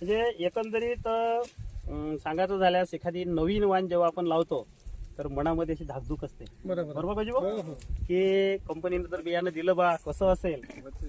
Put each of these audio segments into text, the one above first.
म्हणजे एकंदरीत सांगायचं झाल्यास एखादी नवीन वाण जेव्हा आपण लावतो तर मनामध्ये अशी धाकधूक असते. बरोबर. बरोबर पाहिजे हो? हो. की कंपनीने जर बियाणं दिलं बा कसं असेल?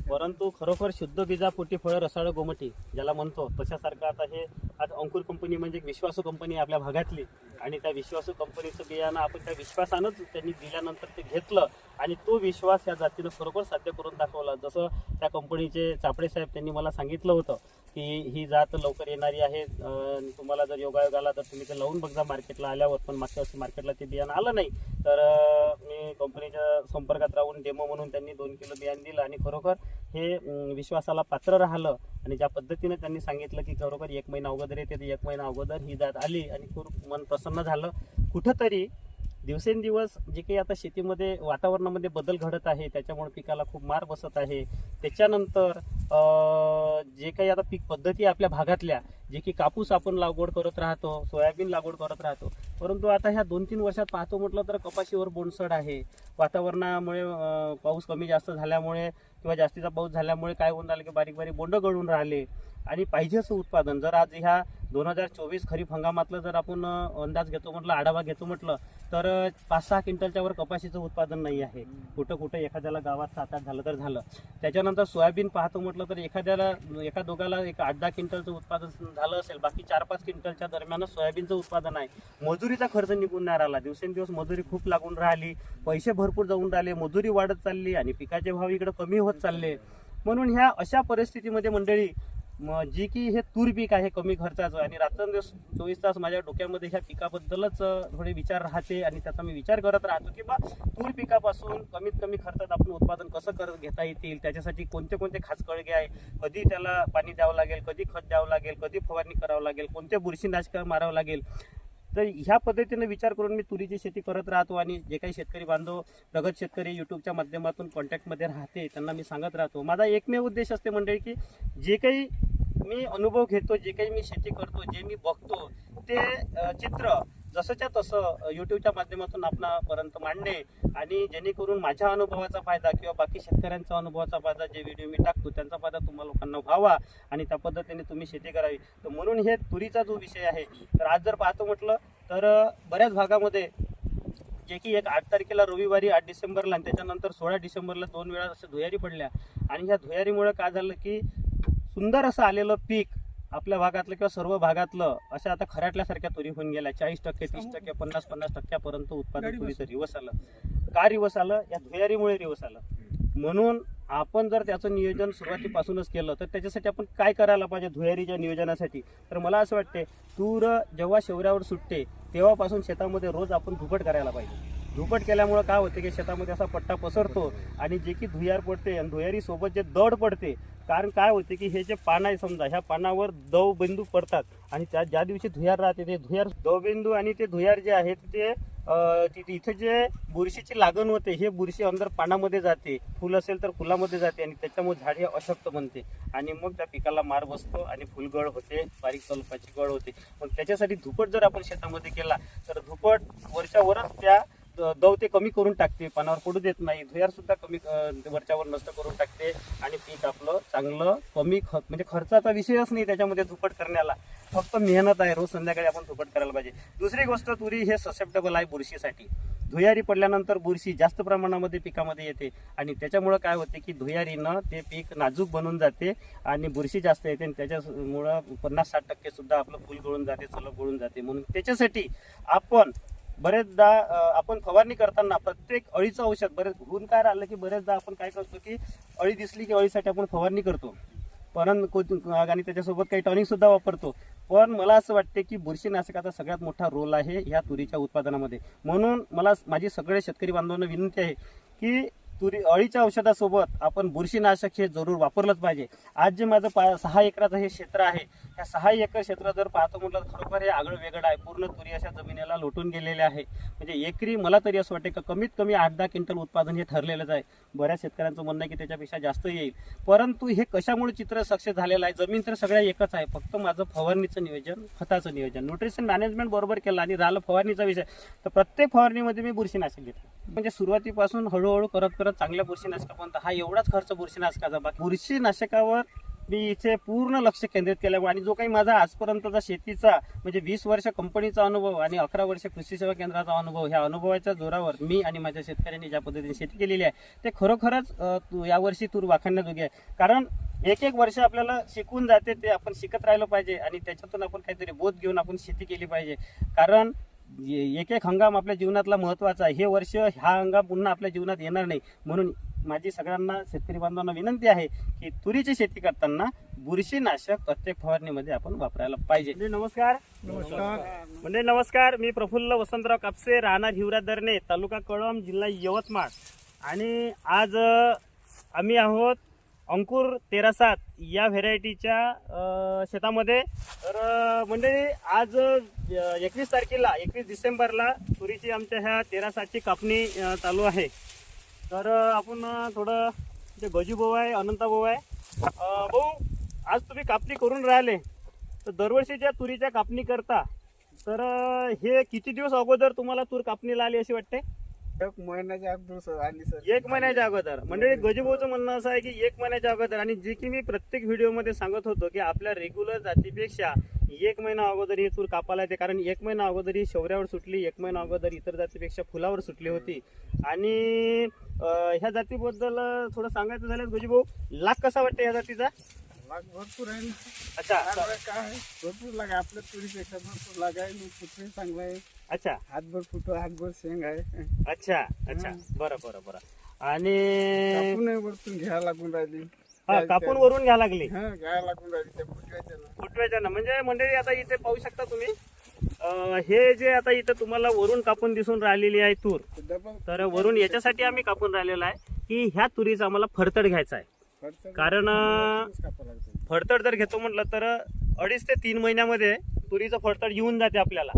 परंतु खरोखर शुद्ध बीजा पोटी फळं रसाळ गोमटी ज्याला म्हणतो तशासारखं आता हे आज अंकुर कंपनी म्हणजे एक विश्वासू कंपनी आपल्या भागातली. आणि त्या विश्वासू कंपनीचं बियाणं आपण त्या विश्वासानंच त्यांनी दिल्यानंतर ते घेतलं. आणि तो विश्वास या जातीनं खरोखर साध्य करून दाखवला. जसं त्या कंपनीचे चापडे साहेब त्यांनी मला सांगितलं होतं की ही जात लवकर येणारी आहे. अं, तुम्हाला जर योगायोग आला तर तुम्ही ते लावून बघा मार्केटला आल्यावर पण मागच्या वर्षी मार्केटला ते बियाणं आलं नाही. तर अं, मी कंपनीच्या संपर्कात राहून डेमो म्हणून त्यांनी दोन किलो बियाणं दिलं आणि खरोखर हे अं, विश्वासाला पात्र राहिलं. आणि ज्या पद्धतीने त्यांनी सांगितलं की खरोखर एक महिना अगोदर येते तर एक महिना अगोदर ही जात आली आणि खूप मन प्रसन्न झालं. कुठंतरी दिवसेंदिवस जे काही आता शेतीमध्ये वातावरणामध्ये बदल घडत आहे त्याच्यामुळे पिकाला खूप मार बसत आहे. त्याच्यानंतर जे काही आता पीक पद्धती आपल्या भागातल्या जे की कापूस आपण लागवड करत राहतो सोयाबीन लागवड करत राहतो. परंतु आता ह्या दोन तीन वर्षात पाहतो म्हटलं तर कपाशीवर बोंडसड आहे. वातावरणामुळे पाऊस कमी जास्त झाल्यामुळे किंवा जास्तीचा पाऊस झाल्यामुळे काय होऊन राहिले की बारीक बारीक बोंड गळून राहिले. आणि पाहिजे असं उत्पादन. जर आज ह्या दोन हजार चोवीस खरीप हंगामातलं जर आपण अंदाज घेतो म्हटलं आढावा घेतो म्हटलं तर पाच सहा क्विंटलच्या वर कपाशीचं उत्पादन नाही आहे. कुठं कुठं एखाद्याला गावात सात आठ झालं तर झालं. त्याच्यानंतर सोयाबीन पाहतो म्हटलं तर एखाद्याला एका दोघाला एक आठ दहा क्विंटलचं उत्पादन झालं असेल बाकी चार पाच क्विंटलच्या दरम्यानच सोयाबीनचं उत्पादन आहे. मजुरीचा खर्च निघून नाही राहिला. दिवसेंदिवस मजुरी खूप लागून राहिली पैसे भरपूर जाऊन राहिले मजुरी वाढत चालली आणि पिकाचे भाव इकडे कमी होत चालले. म्हणून ह्या अशा परिस्थितीमध्ये मंडळी मग जी की हे तूर पीक आहे कमी खर्चाचं. आणि रात्रंदिवस चोवीस तास माझ्या डोक्यामध्ये ह्या पिकाबद्दलच थोडे विचार राहते आणि त्याचा मी विचार करत राहतो की बा तूर पिकापासून कमीत कमी खर्चात आपण उत्पादन कसं कर घेता येतील? त्याच्यासाठी कोणते कोणते खास कळगे आहे? कधी त्याला पाणी द्यावं लागेल? कधी खत द्यावं लागेल? कधी फवारणी करावं लागेल? कोणते बुरशीनाशक मारावं लागेल? तर ह्या पद्धतीनं विचार करून मी तुरीची शेती करत राहतो आणि जे काही शेतकरी बांधव प्रगत शेतकरी युट्यूबच्या माध्यमातून कॉन्टॅक्टमध्ये राहते त्यांना मी सांगत राहतो. माझा एकमेव उद्देश असते मंडळी की जे काही मी अनुभव घेतो जे काही मी शेती करतो जे मी बघतो ते चित्र जसंच्या तसं युट्यूबच्या माध्यमातून आपणापर्यंत मांडणे आणि जेणेकरून माझ्या अनुभवाचा फायदा किंवा बाकी शेतकऱ्यांचा अनुभवाचा फायदा जे व्हिडिओ मी टाकतो त्यांचा फायदा तुम्हाला लोकांना व्हावा आणि त्या पद्धतीने तुम्ही शेती करावी. तर म्हणून हे तुरीचा जो विषय आहे तर आज जर पाहतो म्हटलं तर बऱ्याच भागामध्ये जे की एक आठ तारखेला रविवारी आठ डिसेंबरला आणि त्याच्यानंतर सोळा डिसेंबरला दोन वेळा असं धुयारी पडल्या. आणि ह्या धुयारीमुळे काय झालं की सुंदर असं आलेलं पीक आपल्या भागातलं किंवा सर्व भागातलं अशा आता खराटल्यासारख्या तुरी होऊन गेल्या. चाळीस टक्के तीस टक्के पन्नास पन्नास टक्क्यापर्यंत उत्पादन तुरीचं रिवस आलं. का रिवस आलं? या धुयारीमुळे रिवस आलं. म्हणून आपण जर त्याचं नियोजन सुरुवातीपासूनच केलं तर त्याच्यासाठी आपण काय करायला पाहिजे धुयारीच्या नियोजनासाठी? तर मला असं वाटते तूर जेव्हा शेवऱ्यावर सुटते तेव्हापासून शेतामध्ये रोज आपण धुपट करायला पाहिजे. धुपट केल्यामुळं काय होते की शेतामध्ये असा पट्टा पसरतो आणि जे की धुयार पडते आणि धुयारी सोबत जे दड पडते कारण काय होते की हे जे पान आहे समजा ह्या पानावर दव बिंदू पडतात आणि त्या ज्या दिवशी धुयार राहते ते धुयार दवबिंदू आणि ते धुयार जे आहेत ते तिथे इथे जे बुरशीची लागण होते हे बुरशी अंदर पानामध्ये जाते. फुल असेल तर फुलामध्ये जाते आणि त्याच्यामुळे झाड हे अशक्त बनते. आणि मग त्या पिकाला मार बसतो आणि फुलगळ होते बारीक स्वरूपाची गळ होते. मग त्याच्यासाठी धुपट जर आपण शेतामध्ये केला तर धुपट वरच्या वरच त्या दव ते कमी करून टाकते पानावर पडू देत नाही धुयार सुद्धा कमी वरच्यावर नष्ट करून टाकते आणि पीक आपलं चांगलं कमी ख म्हणजे खर्चाचा विषयच नाही त्याच्यामध्ये धुपट करण्याला. फक्त मेहनत आहे रोज संध्याकाळी आपण धुपट करायला पाहिजे. दुसरी गोष्ट तुरी हे ससेप्टेबल आहे बुरशीसाठी. धुयारी पडल्यानंतर बुरशी जास्त प्रमाणामध्ये पिकामध्ये येते आणि त्याच्यामुळं काय होते की धुयारीनं ते पीक नाजूक बनून जाते आणि बुरशी जास्त येते आणि त्याच्यामुळं पन्नास साठ टक्के सुद्धा आपलं फुल गळून जाते सलग गळून जाते. म्हणून त्याच्यासाठी आपण बरेचदा आपण फवारणी करताना प्रत्येक अळीचं औषध बरेच होऊन काय आलं की बरेचदा आपण काय करतो की अळी दिसली की अळीसाठी आपण फवारणी करतो. परंतु आणि त्याच्यासोबत काही टॉनिक सुद्धा वापरतो. पण मला असं वाटते की बुरशीनाशकाचा सगळ्यात मोठा रोल आहे ह्या तुरीच्या उत्पादनामध्ये. म्हणून मला माझी सगळे शेतकरी बांधवांना विनंती आहे की तुरी अळीच्या औषधासोबत आपण बुरशीनाशक हे जरूर वापरलंच पाहिजे. आज जे माझं पा सहा एकराचं हे क्षेत्र आहे ह्या सहा एकर क्षेत्र जर पाहतो म्हटलं तर खरोखर हे आगळं वेगळं आहे. पूर्ण तुरी अशा जमिनीला लोटून गेलेले आहे. म्हणजे एकरी मला तरी असं वाटते का कमीत कमी आठ दहा क्विंटल उत्पादन हे ठरलेलंच आहे. बऱ्याच शेतकऱ्यांचं म्हणणं आहे की त्याच्यापेक्षा जास्त येईल. परंतु हे कशामुळे चित्र सक्सेस झालेलं आहे? जमीन तर सगळ्या एकच आहे. फक्त माझं फवारणीचं नियोजन खताचं नियोजन. न्यूट्रिशन मॅनेजमेंट बरोबर केलं आणि राहिलं फवारणीचा विषय. तर प्रत्येक फवारणीमध्ये मी बुरशीनाशक घेतो म्हणजे सुरुवातीपासून हळूहळू करत करत चांगल्या बुरशीनाशकापर्यंत हा एवढाच खर्च बुरशीनाशकाचा बाकी बुरशीनाशकावर मी इथे पूर्ण लक्ष केंद्रित केल्यामुळे आणि जो काही माझा आजपर्यंतचा शेतीचा म्हणजे वीस वर्ष कंपनीचा अनुभव आणि अकरा वर्ष कृषी सेवा केंद्राचा अनुभव ह्या अनुभवाच्या जोरावर मी आणि माझ्या शेतकऱ्यांनी ज्या पद्धतीने शेती केलेली आहे ते खरोखरच तू- यावर्षी तूर वाखाणण्याजोगी आहे. कारण एक एक वर्ष आपल्याला शिकून जाते ते आपण शिकत राहिलं पाहिजे आणि त्याच्यातून आपण काहीतरी बोध घेऊन आपण शेती केली पाहिजे. कारण एक एक हंगाम आपल्या जीवनातला महत्त्वाचा आहे. हे वर्ष हा हंगाम पुन्हा आपल्या जीवनात येणार नाही. म्हणून माझी सगळ्यांना शेतकरी बांधवांना विनंती आहे की तुरीची शेती करताना बुरशीनाशक प्रत्येक फवारणीमध्ये आपण वापरायला पाहिजे. म्हणजे नमस्कार. नमस्कार. म्हणजे नमस्कार. मी प्रफुल्ल वसंतराव कापसे राहणार हिवरा दर्णे तालुका कळम जिल्हा यवतमाळ. आणि आज आम्ही आहोत अंकुर तेरा सात या व्हेरायटीच्या शेतामध्ये. तर म्हणजे आज एकवीस तारखेला एकवीस डिसेंबरला तुरीची आमच्या ह्या तेरा सातची कापणी चालू आहे. तर आपण थोडं जे गजूभाऊ आहे अनंताबाऊ आहे भाऊ आज तुम्ही कापणी करून राहिले. तर दरवर्षीच्या तुरीच्या कापणी करता तर हे किती दिवस अगोदर तुम्हाला तूर कापणीला आली अशी वाटते? एक महिन्याच्या अगोदर सर आली सर. एक महिन्याच्या अगोदर. मंडळी गजूभाऊचं म्हणणं असं आहे की एक महिन्याच्या अगोदर. आणि जे की मी प्रत्येक व्हिडिओमध्ये सांगत होतो की आपल्या रेग्युलर जातीपेक्षा एक महिना अगोदर ही तूर कापायला येते. कारण एक महिना अगोदर ही शौर्यावर सुटली एक महिना अगोदर इतर जातीपेक्षा फुलावर सुटली होती. आणि ह्या जातीबद्दल थोडं सांगायचं झालं गजूभाऊ लाख कसा वाटतं ह्या जातीचा? लाग भरपूर आहे ना. अच्छा. काय काय भरपूर लाग आपल्या तुरीपेक्षा भरपूर लाग आहे. मग फुटवे चांगला आहे अच्छा. हातभर फुटो हातभर शेंग आहे. अच्छा अच्छा. बरं बरं बरं. आणि कापून वरतून घ्यायला लागून राहिली. हा कापून वरून घ्या लागली. हा घ्यायला लागून राहिली त्या फुटव्याच्या ना. फुटव्याच्या ना. म्हणजे मंडळी आता इथे पाहू शकता तुम्ही अं, हे जे आता इथं तुम्हाला वरून कापून दिसून राहिलेली आहे तूर ते डबल तर वरून याच्यासाठी आम्ही कापून राहिलेला आहे की ह्या तुरीचा आम्हाला फडतड घ्यायचा आहे. कारण. फडतड जर घेतो म्हटलं तर अडीच ते तीन महिन्यामध्ये तुरीचं फडतड येऊन जाते आपल्याला.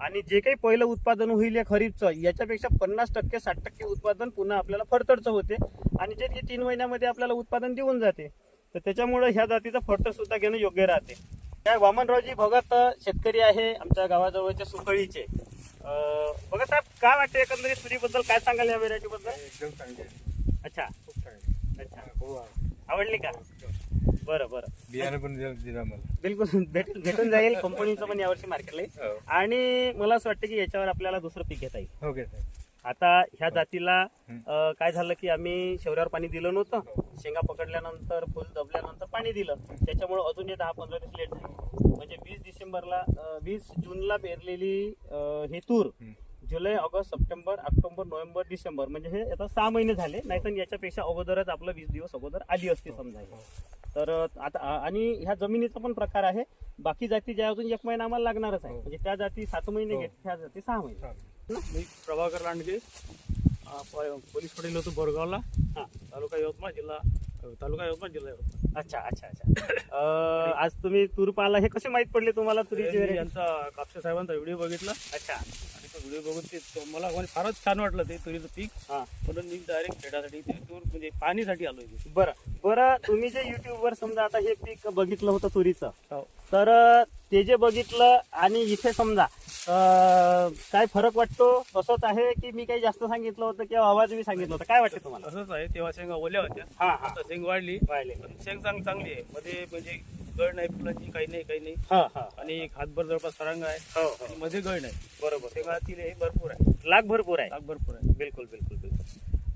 आणि जे काही पहिलं उत्पादन होईल या खरीपचं याच्यापेक्षा पन्नास टक्के साठ टक्के उत्पादन पुन्हा आपल्याला फडतडचं होते. आणि जे की तीन महिन्यामध्ये आपल्याला उत्पादन देऊन जाते तर त्याच्यामुळे ह्या जातीचं फडतड सुद्धा घेणं योग्य राहते. त्या वामनरावजी भगत शेतकरी आहे आमच्या गावाजवळच्या अं, भगत साहेब काय वाटते एकंदरीत तुरीबद्दल? काय सांगाल या व्हेरायटी बद्दल? एकदम चांगली आहे. अच्छा खूप चांगली अच्छा आहे. हो आहे. आवडली का? बरं बरं. बियाणं पण दिलं दिलं मला बिलकुल भेटून भेटून जाईल. कंपनीचं पण यावर्षी मार्केटला येईल. हो. आणि मला असं वाटतं की याच्यावर आपल्याला दुसरं पीक घेता येईल. ओके सर आता ह्या जातीला अं, काय झालं की आम्ही शेवऱ्यावर पाणी दिलं नव्हतं. शेंगा पकडल्यानंतर फुल दबल्यानंतर पाणी दिलं. त्याच्यामुळे अजून हे दहा पंधरा दिवस लेट झाले. म्हणजे वीस डिसेंबरला अं, वीस जूनला पेरलेली अं, हे तूर जुलै ऑगस्ट सप्टेंबर ऑक्टोबर नोव्हेंबर डिसेंबर म्हणजे हे आता सहा महिने झाले. नाहीतर याच्यापेक्षा अगोदरच आपलं वीस दिवस अगोदर आली असती समजा हे. तर आता आणि ह्या जमिनीचा पण प्रकार आहे. बाकी जाती ज्या अजून एक महिना आम्हाला लागणारच आहे. म्हणजे त्या जाती सात महिने घेत त्या जाती सहा महिने. मी प्रभाकर लांडगे पोलीस पटेल होतो बोरगावला हा. तालुका यवतमाळ जिल्हा तालुका यवतमाळ जिल्हा यवतमाळ. अच्छा अच्छा अच्छा. आज तुम्ही तूर पाहिला हे कसे माहीत पडले तुम्हाला तुरीची? यांचा कापसे साहेबांचा व्हिडिओ बघितला. अच्छा. व्हिडिओ बघून ते मला म्हणजे फारच छान वाटलं ते तुरीचं पीक. हा. म्हणून मी डायरेक्ट खेळासाठी ते तूर म्हणजे पाणीसाठी आलो इथे. बरं. बरं तुम्ही जे युट्यूब वर समजा आता हे पीक बघितलं होतं तुरीचं. हो. तर अं, ते जे बघितलं आणि इथे समजा काय फरक वाटतो? तसंच आहे की मी काही जास्त सांगितलं होतं किंवा आवाज मी सांगितलं होतं? काय वाटते तुम्हाला? असंच आहे. तेव्हा शेंगा ओल्या होत्या. हा हा. आता शेंग वाढली. पण शेंग चांग चांगली आहे. मध्ये म्हणजे गळ नाही फुलांची काही नाही काही नाही. हा हा. आणि एक हातभर जवळपास सरंग आहे. हो हो. आणि मध्ये गळ नाही. बरोबर. शेंगातील हे भरपूर आहे. लाख भरपूर आहे. ताक भरपूर आहे. बिलकुल बिलकुल बिलकुल.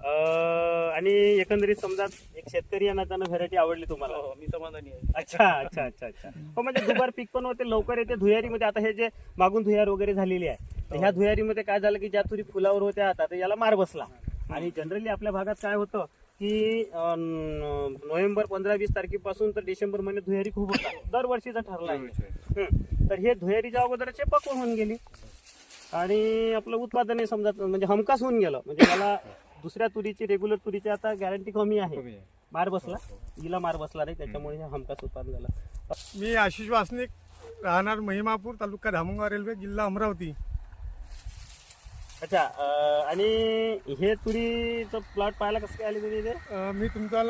आणि एकंदरीत समजा एक शेतकरी या नात्यानं व्हेरायटी आवडली तुम्हाला? हो, हो, मी समाधानी आहे. अच्छा अच्छा अच्छा अच्छा. हो म्हणजे दुबार पीक पण होते लवकर येते धुयारीमध्ये. आता हे जे मागून धुयार वगैरे झालेली आहे तर ह्या धुयारीमध्ये काय झालं की ज्या तुरी फुलावर होत्या आता तर याला मार बसला. आणि जनरली आपल्या भागात काय होतं की अं, नोव्हेंबर पंधरा वीस तारखेपासून तर डिसेंबर महिन्यात धुयारी खूप होता. दरवर्षीचा ठरला आहे. हं. तर हे धुयारीच्या अगोदरचे पकवून होऊन गेली. आणि आपलं उत्पादन समजा म्हणजे हमखास होऊन गेलं. म्हणजे मला दुसऱ्या तुरीची रेग्युलर तुरीची आता गॅरंटी कमी आहे. मार बसला. हिला मार बसला नाही त्याच्यामुळे हे हमखास उत्पादन झालं. मी आशिष वासनिक राहणार महिमापूर तालुका धामणगाव रेल्वे जिल्हा अमरावती. अच्छा अं, आणि हे तुरीचं प्लॉट पाहायला कसं काय आले तुम्ही इथे? अ, मी तुमचा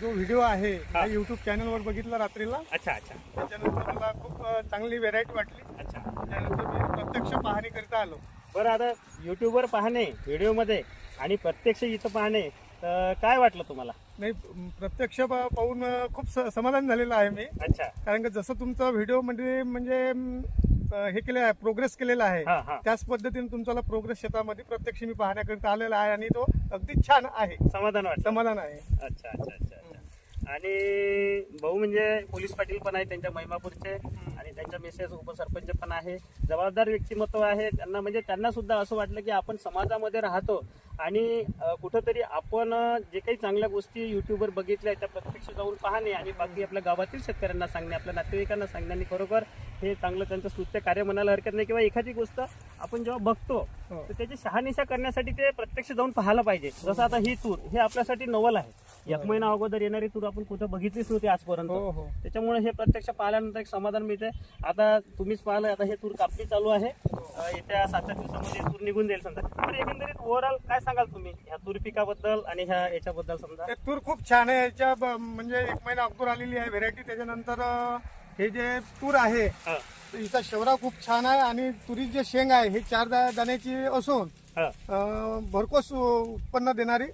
जो व्हिडिओ आहे हा. युट्यूब चॅनलवर बघितला रात्रीला. अच्छा अच्छा. त्याच्यानंतर मला खूप अ, चांगली व्हेरायटी वाटली. अच्छा. त्यानंतर मी प्रत्यक्ष पाहणी करता आलो. बरं आता युट्यूबवर पाहणे व्हिडिओमध्ये आणि प्रत्यक्ष इथं पाहणे तर काय वाटलं तुम्हाला? नाही प्रत्यक्ष पा- पाहून अं, खूप स- समाधान झालेलं आहे मी. अच्छा. कारण की जसं तुमचा व्हिडिओमध्ये म्हणजे अं, हे केलं आहे प्रोग्रेस केलेला आहे हा हा. त्याच पद्धतीने तुमचा प्रोग्रेस शेतामध्ये प्रत्यक्ष मी पाहण्याकरिता आलेला आहे आणि तो अगदी छान आहे. समाधान वाटतं समाधान आहे. अच्छा अच्छा अच्छा अच्छा. आणि भाऊ म्हणजे पोलीस पाटील पण आहे त्यांच्या महिमापूरचे. त्यांच्या मिसेस उपसरपंच पण आहे जबाबदार व्यक्तिमत्व आहे. त्यांना म्हणजे त्यांना सुद्धा असं वाटलं की आपण समाजामध्ये राहतो. आणि कुठंतरी आपण जे काही चांगल्या गोष्टी युट्यूबवर बघितल्या त्या प्रत्यक्ष जाऊन पाहणे आणि बाकी आपल्या गावातील शेतकऱ्यांना सांगणे आपल्या नातेवाईकांना सांगणे आणि खरोखर हे चांगलं त्यांचं स्तुत्य कार्य म्हणायला हरकत नाही किंवा एखादी गोष्ट आपण जेव्हा बघतो हो. तर त्याची शहानिशा करण्यासाठी ते प्रत्यक्ष जाऊन पाहायला पाहिजे. जसं आता ही तूर हे आपल्यासाठी नवल आहे. एक महिना अगोदर येणारी तूर आपण कुठं बघितलीच नव्हती आजपर्यंत. हो हो. त्याच्यामुळे हे प्रत्यक्ष पाहिल्यानंतर एक समाधान मिळते आता तुम्हीच पाहिलं आता हे तूर कापणी चालू आहे. येत्या सात आठ दिवसामध्ये तूर निघून जाईल समजा. तर एकंदरीत ओव्हरऑल काय सांगाल तुम्ही? ह्या तूर पिकाबद्दल आणि ह्या याच्याबद्दल समजा. तूर खूप छान आहे. याच्या म्हणजे एक महिना अगोदर आलेली आहे व्हेरायटी त्याच्यानंतर हे जे तूर आहे हा. तर हिचा शेवरा खूप छान आहे आणि तुरी जे शेंग आहे हे चार दा- दाण्याची असून हा. अं, भरघोस उत्पन्न देणारी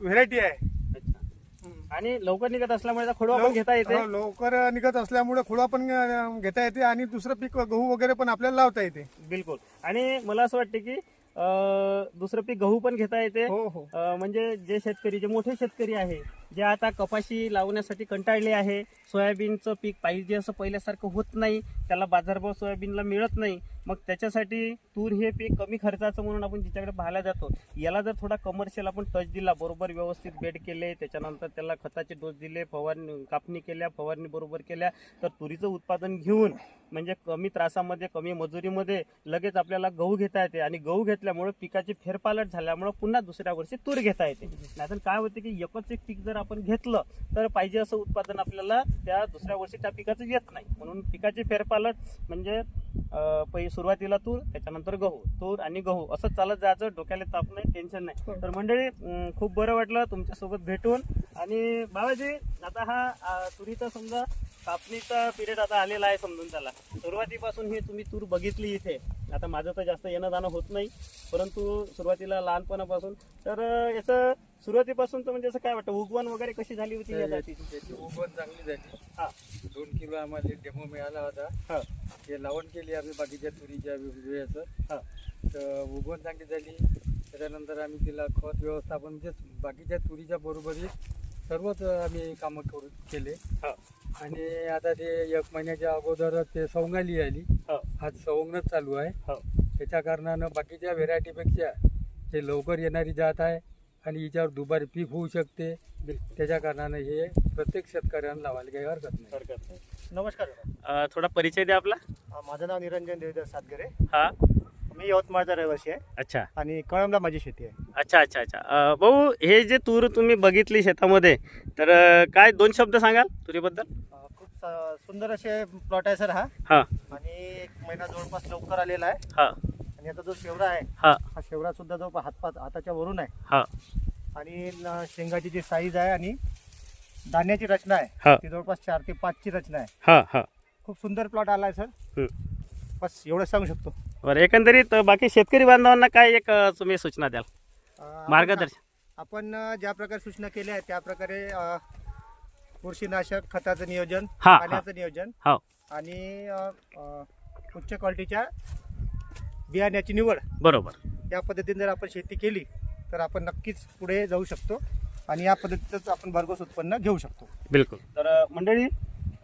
व्हेरायटी आहे. अच्छा. आणि लवकर निघत असल्यामुळे त्याचा खोडवा पण घेता येते? हो, लवकर निघत असल्यामुळे खुळा पण अं, घेता येते आणि दुसरं पीक गहू वगैरे पण आपल्याला लावता येते. बिलकुल. आणि मला असं वाटतं की अं, दुसरं पीक गहू पण घेता येते. हो हो. अं, म्हणजे जे शेतकरी जे मोठे शेतकरी आहे जे आता कपाशी लावण्यासाठी कंटाळले आहे. सोयाबीनचं पीक पाहिजे असं पहिल्यासारखं होत नाही. त्याला बाजारभाव सोयाबीनला मिळत नाही. मग त्याच्यासाठी तूर हे पीक कमी खर्चाचं म्हणून आपण जिच्याकडे पाहायला जातो. याला जर थोडा कमर्शियल आपण टच दिला बरोबर व्यवस्थित बेड केले त्याच्यानंतर त्याला खताचे डोस दिले फवारणी कापणी केल्या फवारणी बरोबर केल्या तर तुरीचं उत्पादन घेऊन म्हणजे कमी त्रासामध्ये कमी मजुरीमध्ये लगेच आपल्याला गहू घेता येते. आणि गहू घेतल्यामुळे पिकाची फेरपालट झाल्यामुळे पुन्हा दुसऱ्या वर्षी तूर घेता येते. नाहीतर काय होते की एकच एक पीक जर आपण घेतलं तर पाहिजे असं उत्पादन आपल्याला त्या दुसऱ्या वर्षी त्या पिकाचं येत नाही. म्हणून पिकाची फेरपालट म्हणजे अं, पहि सुरुवातीला तूर त्याच्यानंतर गहू. तूर आणि गहू. असं चालत जायचं डोक्याला ताप नाही टेन्शन नाही. तर मंडळी खूप बरं वाटलं तुमच्यासोबत भेटून. आणि बाबाजी आता हा तुरीचा समजा कापणीचा पिरियड आता आलेला आहे समजून त्याला सुरुवातीपासून ही तुम्ही तूर बघितली इथे. आता माझं तर जास्त येणं जाणं होत नाही. परंतु सुरुवातीला लहानपणापासून. तर याचं सुरुवातीपासून तर म्हणजे असं काय वाटतं? उगवण वगैरे कशी झाली होती या जातीची? त्याची उगवण चांगली झाली. हा. दोन किलो आम्हाला डेमो मिळाला होता. हा. ते लावण केली आम्ही बाकीच्या तुरीच्या वेळेचं. हा. तर उगवण चांगली झाली. त्याच्यानंतर आम्ही तिला खत व्यवस्थापन म्हणजे बाकीच्या तुरीच्या बरोबरीत सर्वच आम्ही कामं करू केले. हा. आणि आता ते एक महिन्याच्या अगोदर ते सवंगाली आली. हो. आज सवंगणच चालू आहे. हो. त्याच्या कारणानं बाकीच्या व्हेरायटीपेक्षा ते लवकर येणारी जात आहे. आणि हिच्यावर दुबारी पीक होऊ शकते. त्याच्या कारणानं हे प्रत्येक शेतकऱ्यांना लावायला काही हरकत नाही. हरकत नाही. नमस्कार अं, थोडा परिचय द्या आपला. अ, माझं नाव निरंजन देवदेव सातगरे. हा. मी यवतमाळचा रहिवासी आहे. अच्छा. आणि कळमला माझी शेती आहे. अच्छा अच्छा अच्छा. अं, भाऊ हे जे तूर तुम्ही बघितली शेतामध्ये तर अं, काय दोन शब्द सांगाल तुरीबद्दल? अ, खूप स- सुंदर असे प्लॉट आहे सर हा. हा. आणि एक महिना जवळपास लवकर आलेला आहे. हा. आणि आता जो शेवरा आहे हा. हा शेवरा सुद्धा जो हातपात हाताच्या वरून आहे. हा. आणि न- शेंगाची जी साईज आहे आणि धान्याची रचना हा. आहे ती जवळपास चार ते पाचची रचना आहे. हा हा. खूप सुंदर प्लॉट आला आहे सर. बस एवढं सांगू शकतो. बरं एकंदरीत बाकी शेतकरी बांधवांना काय एक अं, तुम्ही सूचना द्याल? अ, मार्गदर्शन. आपण अ, ज्या प्रकारे सूचना केल्या आहेत त्या प्रकारे अ, बुरशीनाशक खताचं नियोजन हा, हा. पाण्याचं नियोजन हो. आणि अ, अ, उच्च क्वालिटीच्या बियाण्याची निवड. बरोबर. या पद्धतीने जर आपण शेती केली तर आपण नक्कीच पुढे जाऊ शकतो आणि या पद्धतीतच आपण भरघोस उत्पन्न घेऊ शकतो. बिलकुल. तर अ, मंडळी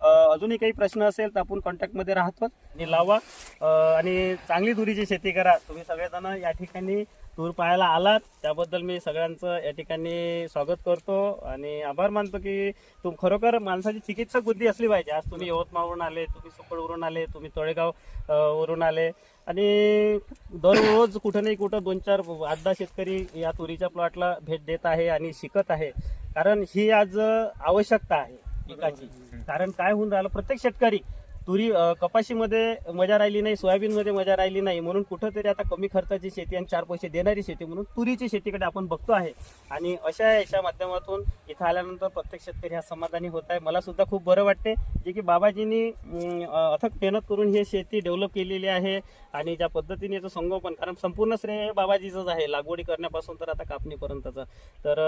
अ, अजूनही काही प्रश्न असेल तर आपण कॉन्टॅक्टमध्ये राहतो आणि लावा. अ, आणि चांगली तुरीची शेती करा. तुम्ही सगळेजण या ठिकाणी तूर पाहायला आलात त्याबद्दल मी सगळ्यांचं या ठिकाणी स्वागत करतो आणि आभार मानतो की तुम खरोखर माणसाची चिकित्सक बुद्धी असली पाहिजे. आज तुम्ही यवतमाळवरून आले तुम्ही सुपडवरून आले तुम्ही तळेगाव वरून आले. आणि दररोज कुठं नाही कुठं दोन चार आठ दहा शेतकरी या तुरीच्या प्लॉटला भेट देत आहे आणि शिकत आहे. कारण ही आज आवश्यकता आहे पिकाची. कारण काय होऊन राहिलं प्रत्येक शेतकरी तुरी कपाशीमध्ये मजा राहिली नाही सोयाबीनमध्ये मजा राहिली नाही म्हणून कुठंतरी आता कमी खर्चाची शेती आणि चार पैसे देणारी शेती म्हणून तुरीची शेतीकडे आपण बघतो आहे. आणि अशा याच्या माध्यमातून इथं आल्यानंतर प्रत्येक शेतकरी हा समाधानी होत आहे. मला सुद्धा खूप बरं वाटते जे की बाबाजींनी अथक मेहनत करून ही शेती डेव्हलप केलेली आहे आणि ज्या पद्धतीने याचं संगोपन कारण संपूर्ण श्रेय हे बाबाजीचंच आहे. लागवडी करण्यापासून तर आता कापणीपर्यंतचं. तर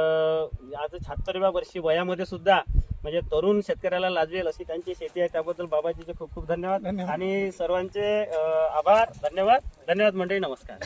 आज शहात्तरव्या वर्षी वयामध्ये सुद्धा म्हणजे तरुण शेतकऱ्याला लाजवेल अशी त्यांची शेती आहे. त्याबद्दल बाबाजीचे खूप खूप धन्यवाद. आणि सर्वांचे आभार. धन्यवाद. धन्यवाद मंडळी नमस्कार.